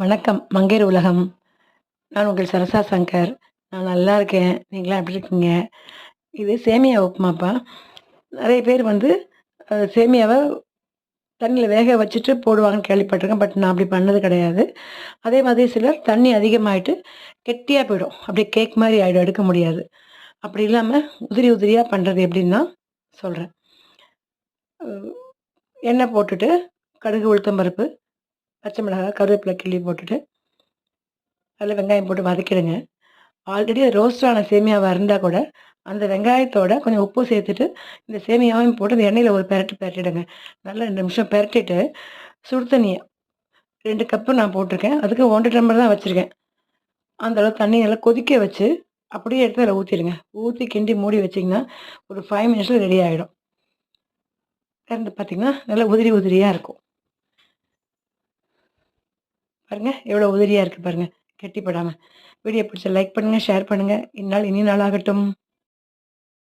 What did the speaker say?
வணக்கம். மங்கையர் உலகம். நான் உங்கள் சரசா சங்கர். நான் நல்லா இருக்கேன். நீங்களாம் எப்படி இருக்கீங்க? இது சேமியா உப்புமாப்பா. நிறைய பேர் வந்து சேமியாவை தண்ணியில் வேக வச்சுட்டு போடுவாங்கன்னு கேள்விப்பட்டிருக்கேன். பட் நான் அப்படி பண்ணது கிடையாது. அதே மாதிரி சிலர் தண்ணி அதிகமாகிட்டு கெட்டியாக போயிடும். அப்படியே கேக் மாதிரி ஆகிடும் எடுக்க முடியாது. அப்படி இல்லாமல் உதிரி உதிரியாக பண்ணுறது எப்படின்னா சொல்கிறேன் எண்ணெய் போட்டுட்டு கடுகு உளுத்தம்பருப்பு பச்சை மிளகாய் கருவேப்பிலை கிள்ளி போட்டுட்டு அதில் வெங்காயம் போட்டு வதக்கிடுங்க. ஆல்ரெடி ரோஸ்டான சேமியாவாக இருந்தால் கூட அந்த வெங்காயத்தோட கொஞ்சம் உப்பு சேர்த்துட்டு இந்த சேமியாவையும் போட்டு இந்த எண்ணெயில் ஒரு பெரட்டு பெரட்டிடுங்க. நல்லா ரெண்டு நிமிஷம் பெரட்டிட்டு சுடு தண்ணியை ரெண்டு கப்பு நான் போட்டிருக்கேன். அதுக்கு ஒன்றரை டம்ளர் தான் வச்சுருக்கேன். அந்த அளவு தண்ணி நல்லா கொதிக்க வச்சு அப்படியே எடுத்து அதில் ஊற்றிடுங்க ஊற்றி கிண்டி மூடி வச்சிங்கன்னா ஒரு ஃபைவ் மினிட்ஸில் ரெடி ஆகிடும் திறந்து பார்த்தீங்கன்னா நல்லா உதிரி உதிரியாக இருக்கும். பாருங்கள் எவ்வளோ உதிரியாக இருக்குது பாருங்கள் கட்டிப்படாமல் வீடியோ பிடிச்ச லைக் பண்ணுங்கள் ஷேர் பண்ணுங்கள் இந்நாள் இனி நாளாகட்டும்.